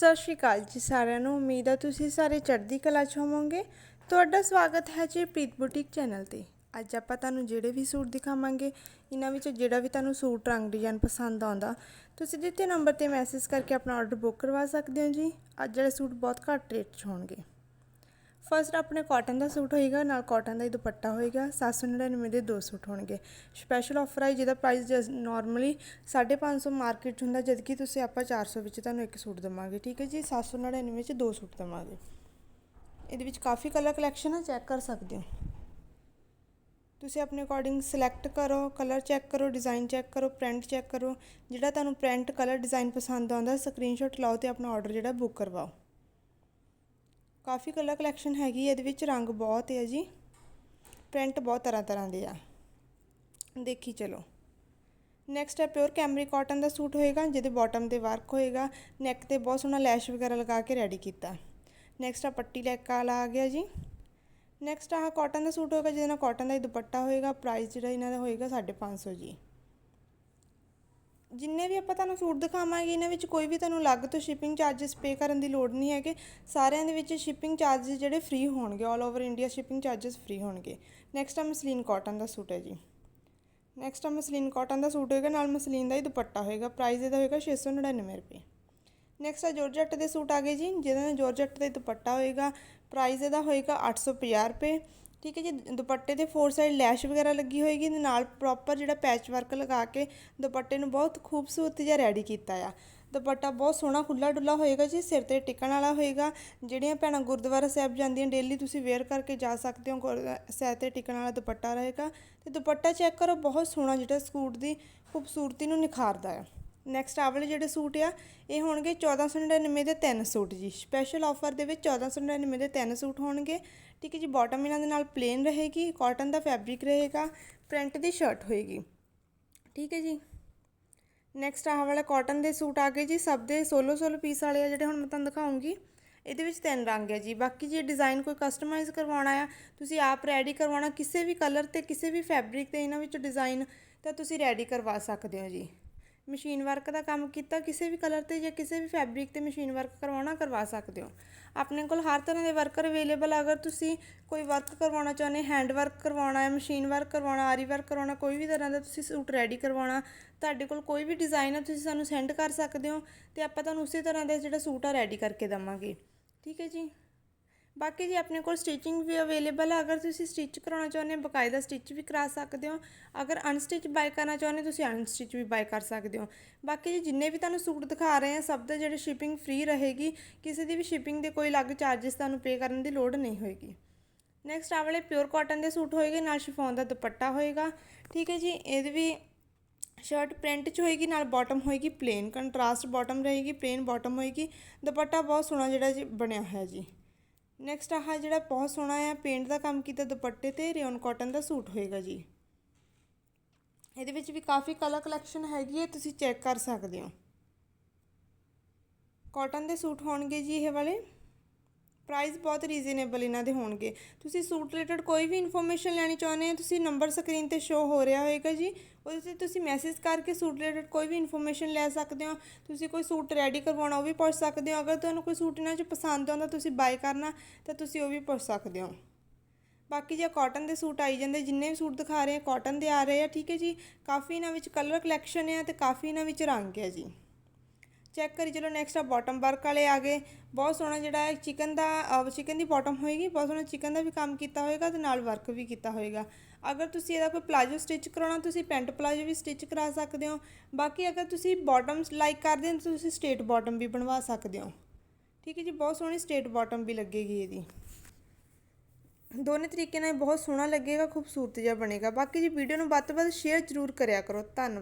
ਸਤਿ ਸ਼੍ਰੀ ਅਕਾਲ ਜੀ ਸਾਰਿਆਂ ਨੂੰ। ਉਮੀਦ ਹੈ ਤੁਸੀਂ ਸਾਰੇ ਚੜ੍ਹਦੀ ਕਲਾ 'ਚ ਹੋਵੋਗੇ। ਤੁਹਾਡਾ ਸਵਾਗਤ ਹੈ ਜੀ ਪ੍ਰੀਤ ਬੁਟੀਕ ਚੈਨਲ ਤੇ। ਅੱਜ ਆਪਾਂ ਤੁਹਾਨੂੰ ਜਿਹੜੇ ਵੀ ਸੂਟ ਦਿਖਾਵਾਂਗੇ, ਇਹਨਾਂ ਵਿੱਚੋਂ ਜਿਹੜਾ ਵੀ ਤੁਹਾਨੂੰ ਸੂਟ ਰੰਗ ਡਿਜ਼ਾਈਨ ਪਸੰਦ ਆਉਂਦਾ, ਤੁਸੀਂ ਦਿੱਤੇ ਨੰਬਰ ਤੇ ਮੈਸੇਜ ਕਰਕੇ ਆਪਣਾ ਆਰਡਰ ਬੁੱਕ ਕਰਵਾ ਸਕਦੇ ਹੋ ਜੀ। ਅੱਜ ਜਿਹੜੇ ਸੂਟ ਬਹੁਤ ਘੱਟ ਰੇਟ 'ਚ ਹੋਣਗੇ। ਫਸਟ ਆਪਣੇ ਕਾਟਨ ਦਾ ਸੂਟ ਹੋਏਗਾ, ਨਾਲ ਕਾਟਨ ਦਾ ਹੀ ਦੁਪੱਟਾ ਹੋਏਗਾ 799 ਦੇ ਦੋ ਸੂਟ ਹੋਣਗੇ। ਸਪੈਸ਼ਲ ਆਫਰ ਹੈ ਜਿਹਦਾ ਪ੍ਰਾਈਸ ਨਾਰਮਲੀ 550 ਮਾਰਕੀਟ 'ਚ ਹੁੰਦਾ, ਜਦਕਿ ਤੁਸੀਂ ਆਪਾਂ 400 ਵਿੱਚ ਤੁਹਾਨੂੰ ਇੱਕ ਸੂਟ ਦਵਾਂਗੇ, ਠੀਕ ਹੈ ਜੀ? 799 'ਚ ਦੋ ਸੂਟ ਦਵਾਂਗੇ। ਇਹਦੇ ਵਿੱਚ ਕਾਫੀ ਕਲਰ ਕਲੈਕਸ਼ਨ ਹੈ ਚੈੱਕ ਕਰ ਸਕਦੇ ਹੋ। ਤੁਸੀਂ ਆਪਣੇ ਅਕੋਰਡਿੰਗ ਸਿਲੈਕਟ ਕਰੋ ਕਲਰ ਚੈੱਕ ਕਰੋ ਡਿਜ਼ਾਈਨ ਚੈੱਕ ਕਰੋ ਪ੍ਰਿੰਟ ਚੈੱਕ ਕਰੋ। ਜਿਹੜਾ ਤੁਹਾਨੂੰ ਪ੍ਰਿੰਟ ਕਲਰ ਡਿਜ਼ਾਈਨ ਪਸੰਦ ਆਉਂਦਾ ਸਕਰੀਨਸ਼ਾਟ ਲਾਓ ਤੇ ਆਪਣਾ ਆਰਡਰ ਜਿਹੜਾ ਬੁੱਕ ਕਰਵਾਓ। ਕਾਫੀ ਕਲਰ ਕਲੈਕਸ਼ਨ ਹੈਗੀ ਇਹਦੇ ਵਿੱਚ ਰੰਗ ਬਹੁਤ ਹੈ ਜੀ। ਪ੍ਰਿੰਟ ਬਹੁਤ ਤਰ੍ਹਾਂ ਤਰ੍ਹਾਂ ਦੇ ਆ। ਦੇਖੀ ਚਲੋ। ਨੈਕਸਟ ਹੈ ਪਿਓਰ ਕੈਮਰੀ ਕਾਟਨ ਦਾ ਸੂਟ ਹੋਏਗਾ, ਜਿਹਦੇ ਬਾਟਮ ਤੇ ਵਰਕ ਹੋਏਗਾ। ਨੈਕ ਤੇ ਬਹੁਤ ਸੋਹਣਾ ਲੈਸ਼ ਵਗੈਰਾ ਲਗਾ ਕੇ ਰੈਡੀ ਕੀਤਾ। ਨੈਕਸਟ ਆ ਪੱਟੀ ਲੈਕ ਵਾਲਾ ਆ ਗਿਆ ਜੀ। ਨੈਕਸਟ ਆਹ ਕਾਟਨ ਦਾ ਸੂਟ ਹੋਏਗਾ, ਜਿਹਦੇ ਨਾਲ ਕਾਟਨ ਦਾ ਹੀ ਦੁਪੱਟਾ ਹੋਏਗਾ। ਪ੍ਰਾਈਸ ਜਿਹੜਾ ਇਹਨਾਂ ਦਾ ਹੋਏਗਾ 550 ਜੀ। ਜਿੰਨੇ ਵੀ ਆਪਾਂ ਤੁਹਾਨੂੰ ਸੂਟ ਦਿਖਾਵਾਂਗੇ, ਇਹਨਾਂ ਵਿੱਚ ਕੋਈ ਵੀ ਤੁਹਾਨੂੰ ਅਲੱਗ ਤੋਂ ਸ਼ਿਪਿੰਗ ਚਾਰजेस ਪੇ ਕਰਨ ਦੀ ਲੋੜ ਨਹੀਂ ਹੈਗੇ। ਸਾਰਿਆਂ ਦੇ ਵਿੱਚ ਸ਼ਿਪਿੰਗ ਚਾਰजेस ਜਿਹੜੇ ਫ੍ਰੀ ਹੋਣਗੇ 올 over India shipping charges free ਹੋਣਗੇ। ਨੈਕਸਟ ਆ ਮਸਲੀਨ ਕਾਟਨ ਦਾ ਸੂਟ ਹੈ ਜੀ। ਨੈਕਸਟ ਆ ਮਸਲੀਨ ਕਾਟਨ ਦਾ ਸੂਟ ਹੋਏਗਾ, ਨਾਲ ਮਸਲੀਨ ਦਾ ਹੀ ਦੁਪੱਟਾ ਹੋਏਗਾ। ਪ੍ਰਾਈਸ ਇਹਦਾ ਹੋਏਗਾ 699 ਰੁਪਏ। ਨੈਕਸਟ ਆ ਜਾਰਜਟ ਦੇ ਸੂਟ ਆ ਗਏ ਜੀ ਜਿਹਦੇ ਨਾਲ ਜਾਰਜਟ ਦਾ ਦੁਪੱਟਾ ਹੋਏਗਾ। ਪ੍ਰਾਈਸ ਇਹਦਾ ਹੋਏਗਾ 850 ਰੁਪਏ। ਠੀਕ ਹੈ ਜੀ, ਦੁਪੱਟੇ ਦੇ ਫੋਰ ਸਾਈਡ ਲੈਸ਼ ਵਗੈਰਾ ਲੱਗੀ ਹੋਏਗੀ ਤੇ ਨਾਲ ਪ੍ਰੋਪਰ ਜਿਹੜਾ ਪੈਚ ਵਰਕ ਲਗਾ ਕੇ ਦੁਪੱਟੇ ਨੂੰ ਬਹੁਤ ਖੂਬਸੂਰਤ ਜਿਹਾ ਰੈਡੀ ਕੀਤਾ ਆ। ਦੁਪੱਟਾ ਬਹੁਤ ਸੋਹਣਾ ਖੁੱਲਾ ਡੁੱਲਾ ਹੋਏਗਾ ਜੀ, ਸਿਰ ਤੇ ਟਿਕਣ ਵਾਲਾ ਹੋਏਗਾ। ਜਿਹੜੀਆਂ ਭੈਣਾਂ ਗੁਰਦੁਆਰਾ ਸਾਹਿਬ ਜਾਂਦੀਆਂ ਡੇਲੀ ਤੁਸੀਂ ਵੇਅਰ ਕਰਕੇ ਜਾ ਸਕਦੇ ਹੋ ਸਿਰ ਤੇ ਟਿਕਣ ਵਾਲਾ ਦੁਪੱਟਾ ਰਹੇਗਾ। ਤੇ ਦੁਪੱਟਾ ਚੈੱਕ ਕਰੋ, ਬਹੁਤ ਸੋਹਣਾ ਜਿਹੜਾ ਸੂਟ ਦੀ ਖੂਬਸੂਰਤੀ ਨੂੰ ਨਿਖਾਰਦਾ ਹੈ ਨੈਕਸਟ ਆ ਵਾਲੇ ਜਿਹੜੇ ਸੂਟ ਆ, ਇਹ ਹੋਣਗੇ 1499 ਦੇ ਤਿੰਨ ਸੂਟ ਜੀ। ਸਪੈਸ਼ਲ ਆਫਰ ਦੇ ਵਿੱਚ 1499 ਦੇ ਤਿੰਨ ਸੂਟ ਹੋਣਗੇ। ਠੀਕ ਹੈ ਜੀ ਬਾਟਮ ਇਹਨਾਂ ਦੇ ਨਾਲ ਪਲੇਨ ਰਹੇਗੀ ਕਾਟਨ ਦਾ ਫੈਬਰਿਕ ਰਹੇਗਾ ਪ੍ਰਿੰਟ ਦੀ ਸ਼ਰਟ ਹੋਏਗੀ। ਠੀਕ ਹੈ ਜੀ। ਨੈਕਸਟ ਆਹ ਵਾਲਾ ਕਾਟਨ ਦੇ ਸੂਟ ਆ ਗਏ ਜੀ, ਸਭ ਦੇ 16 16 ਪੀਸ ਵਾਲੇ ਆ ਜਿਹੜੇ ਹੁਣ ਮੈਂ ਤੁਹਾਨੂੰ ਦਿਖਾਉਂਗੀ। ਇਹਦੇ ਵਿੱਚ ਤਿੰਨ ਰੰਗ ਹੈ ਜੀ। ਬਾਕੀ ਜੇ ਡਿਜ਼ਾਈਨ ਕੋਈ ਕਸਟਮਾਈਜ਼ ਕਰਵਾਉਣਾ ਆ, ਤੁਸੀਂ ਆਪ ਰੈਡੀ ਕਰਵਾਉਣਾ, ਕਿਸੇ ਵੀ ਕਲਰ ਤੇ, ਕਿਸੇ ਵੀ ਫੈਬਰਿਕ ਤੇ ਇਹਨਾਂ ਵਿੱਚ ਡਿਜ਼ਾਈਨ ਤਾਂ ਤੁਸੀਂ ਰੈਡੀ ਕਰਵਾ ਸਕਦੇ ਹੋ ਜੀ। ਮਸ਼ੀਨ ਵਰਕ ਦਾ ਕੰਮ ਕੀਤਾ, ਕਿਸੇ ਵੀ ਕਲਰ ਤੇ ਜਾਂ ਕਿਸੇ ਵੀ ਫੈਬਰਿਕ ਤੇ ਮਸ਼ੀਨ ਵਰਕ ਕਰਵਾਉਣਾ, ਕਰਵਾ ਸਕਦੇ ਹੋ। ਆਪਣੇ ਕੋਲ ਹਰ ਤਰ੍ਹਾਂ ਦੇ ਵਰਕਰ ਅਵੇਲੇਬਲ ਅਗਰ ਤੁਸੀਂ ਕੋਈ ਵਰਕ ਕਰਵਾਉਣਾ ਚਾਹੁੰਦੇ ਹੈਂਡ ਵਰਕ ਕਰਵਾਉਣਾ ਹੈ ਮਸ਼ੀਨ ਵਰਕ ਕਰਵਾਉਣਾ, ਆਰੀ ਵਰਕ ਕਰਵਾਉਣਾ, ਕੋਈ ਵੀ ਤਰ੍ਹਾਂ ਦਾ ਤੁਸੀਂ ਸੂਟ ਰੈਡੀ ਕਰਵਾਉਣਾ, ਤੁਹਾਡੇ ਕੋਲ ਕੋਈ ਵੀ ਡਿਜ਼ਾਈਨ ਹੈ ਤੁਸੀਂ ਸਾਨੂੰ ਸੈਂਡ ਕਰ ਸਕਦੇ ਹੋ ਤੇ ਆਪਾਂ ਤੁਹਾਨੂੰ ਉਸੇ ਤਰ੍ਹਾਂ ਦਾ ਜਿਹੜਾ ਸੂਟ ਆ ਰੈਡੀ ਕਰਕੇ ਦਵਾਂਗੇ। ਠੀਕ ਹੈ ਜੀ? ਬਾਕੀ ਜੀ ਆਪਣੇ ਕੋਲ ਸਟਿਚਿੰਗ ਵੀ ਅਵੇਲੇਬਲ ਹੈ ਅਗਰ ਤੁਸੀਂ ਸਟਿਚ ਕਰਾਉਣਾ ਚਾਹੁੰਦੇ ਹੋ, ਬਕਾਇਦਾ ਸਟਿਚ ਵੀ ਕਰਾ ਸਕਦੇ ਹੋ। ਅਗਰ ਅਨਸਟਿਚ ਬਾਈ ਕਰਨਾ ਚਾਹੁੰਦੇ ਤੁਸੀਂ ਅਨਸਟਿਚ ਵੀ ਬਾਈ ਕਰ ਸਕਦੇ ਹੋ। ਬਾਕੀ ਜੀ ਜਿੰਨੇ ਵੀ ਤੁਹਾਨੂੰ ਸੂਟ ਦਿਖਾ ਰਹੇ ਆ, ਸਭ ਦਾ ਜਿਹੜੇ ਸ਼ਿਪਿੰਗ ਫ੍ਰੀ ਰਹੇਗੀ, ਕਿਸੇ ਦੀ ਵੀ ਸ਼ਿਪਿੰਗ ਦੇ ਕੋਈ ਅਲੱਗ ਚਾਰजेस ਤੁਹਾਨੂੰ ਪੇ ਕਰਨ ਦੀ ਲੋੜ ਨਹੀਂ ਹੋਏਗੀ। ਨੈਕਸਟ ਆ ਵਾਲੇ ਪਿਓਰ ਕਾਟਨ ਦੇ ਸੂਟ ਹੋਏਗੇ, ਨਾਲ ਸ਼ਿਫੋਨ ਦਾ ਦੁਪੱਟਾ ਹੋਏਗਾ। ਠੀਕ ਹੈ ਜੀ, ਇਹਦੇ ਵੀ ਸ਼ਰਟ ਪ੍ਰਿੰਟ 'ਚ ਹੋਏਗੀ, ਨਾਲ ਬਾਟਮ ਹੋਏਗੀ ਪਲੇਨ ਕੰਟਰਾਸਟ ਬਾਟਮ ਰਹੇਗੀ ਪਲੇਨ ਬਾਟਮ ਹੋਏਗੀ। ਦੁਪੱਟਾ ਬਹੁਤ ਸੋਹਣਾ ਜਿਹੜਾ ਜੀ ਬਣਿਆ ਹੋਇਆ ਜੀ। ਨੈਕਸਟ ਆਹ ਜਿਹੜਾ ਬਹੁਤ ਸੋਹਣਾ ਆ ਪੇਂਟ ਦਾ ਕੰਮ ਕੀਤਾ ਦੁਪੱਟੇ ਤੇ ਰਿਓਨ ਕਾਟਨ ਦਾ ਸੂਟ ਹੋਏਗਾ ਜੀ। ਇਹਦੇ ਵਿੱਚ ਵੀ ਕਾਫੀ ਕਲਰ ਕਲੈਕਸ਼ਨ ਹੈਗੀ ਹੈ, ਤੁਸੀਂ ਚੈੱਕ ਕਰ ਸਕਦੇ ਹੋ। ਕਾਟਨ ਦੇ ਸੂਟ ਹੋਣਗੇ ਜੀ ਇਹ ਵਾਲੇ। ਪ੍ਰਾਈਸ ਬਹੁਤ ਰੀਜ਼ਨੇਬਲ ਇਹਨਾਂ ਦੇ ਹੋਣਗੇ। ਤੁਸੀਂ ਸੂਟ ਰਿਲੇਟਡ ਕੋਈ ਵੀ ਇਨਫੋਰਮੇਸ਼ਨ ਲੈਣੀ ਚਾਹੁੰਦੇ ਹੋ, ਤੁਸੀਂ ਨੰਬਰ ਸਕਰੀਨ ਤੇ ਸ਼ੋ ਹੋ ਰਿਹਾ ਹੋਏਗਾ ਜੀ। ਉਹਦੇ ਤੇ ਤੁਸੀਂ ਮੈਸੇਜ ਕਰਕੇ ਸੂਟ ਰਿਲੇਟਡ ਕੋਈ ਵੀ ਇਨਫੋਰਮੇਸ਼ਨ ਲੈ ਸਕਦੇ ਹੋ। ਤੁਸੀਂ ਕੋਈ ਸੂਟ ਰੈਡੀ ਕਰਵਾਉਣਾ, ਉਹ ਵੀ ਪੁੱਛ ਸਕਦੇ ਹੋ। ਅਗਰ ਤੁਹਾਨੂੰ ਕੋਈ ਸੂਟ ਇਹਨਾਂ 'ਚ ਪਸੰਦ ਆਉਂਦਾ, ਤੁਸੀਂ ਬਾਈ ਕਰਨਾ, ਤਾਂ ਤੁਸੀਂ ਉਹ ਵੀ ਪੁੱਛ ਸਕਦੇ ਹੋ। ਬਾਕੀ ਜੇ ਕਾਟਨ ਦੇ ਸੂਟ ਆਈ ਜਾਂਦੇ, ਜਿੰਨੇ ਵੀ ਸੂਟ ਦਿਖਾ ਰਹੇ ਆ ਕਾਟਨ ਦੇ ਆ ਰਹੇ ਆ, ਠੀਕ ਹੈ ਜੀ। ਕਾਫੀ ਇਹਨਾਂ ਵਿੱਚ ਕਲਰ ਕਲੈਕਸ਼ਨ ਹੈ ਤੇ ਕਾਫੀ ਇਹਨਾਂ ਵਿੱਚ ਰੰਗ ਹੈ ਜੀ। ਚੈੱਕ ਕਰੀ, ਚਲੋ ਨੈਕਸਟ ਆ ਬਾਟਮ ਵਰਕ ਵਾਲੇ ਆ ਗਏ। ਬਹੁਤ ਸੋਹਣਾ ਜਿਹੜਾ ਚਿਕਨ ਦਾ ਚਿਕਨ ਦੀ ਬਾਟਮ ਹੋਏਗੀ, ਬਹੁਤ ਸੋਹਣਾ ਚਿਕਨ ਦਾ ਵੀ ਕੰਮ ਕੀਤਾ ਹੋਏਗਾ ਤੇ ਨਾਲ ਵਰਕ ਵੀ ਕੀਤਾ ਹੋਏਗਾ। ਅਗਰ ਤੁਸੀਂ ਇਹਦਾ ਕੋਈ ਪਲਾਜੋ ਸਟਿਚ ਕਰਾਉਣਾ, ਤੁਸੀਂ ਪੈਂਟ ਪਲਾਜੋ ਵੀ ਸਟਿਚ ਕਰਾ ਸਕਦੇ ਹੋ। ਬਾਕੀ ਅਗਰ ਤੁਸੀਂ ਬਾਟਮਸ ਲਾਈਕ ਕਰਦੇ ਹੋ, ਤਾਂ ਤੁਸੀਂ ਸਟੇਟ ਬਾਟਮ ਵੀ ਬਣਵਾ ਸਕਦੇ ਹੋ। ਠੀਕ ਹੈ ਜੀ, ਬਹੁਤ ਸੋਹਣੀ ਸਟੇਟ ਬਾਟਮ ਵੀ ਲੱਗੇਗੀ ਇਹਦੀ। ਦੋਨੇ ਤਰੀਕੇ ਨਾਲ ਬਹੁਤ ਸੋਹਣਾ ਲੱਗੇਗਾ, ਖੂਬਸੂਰਤ ਜਿਹਾ ਬਣੇਗਾ। ਬਾਕੀ ਜੀ ਵੀਡੀਓ ਨੂੰ ਵੱਧ ਤੋਂ ਵੱਧ ਸ਼ੇਅਰ ਜ਼ਰੂਰ ਕਰਿਆ ਕਰੋ। ਧੰਨਵਾਦ।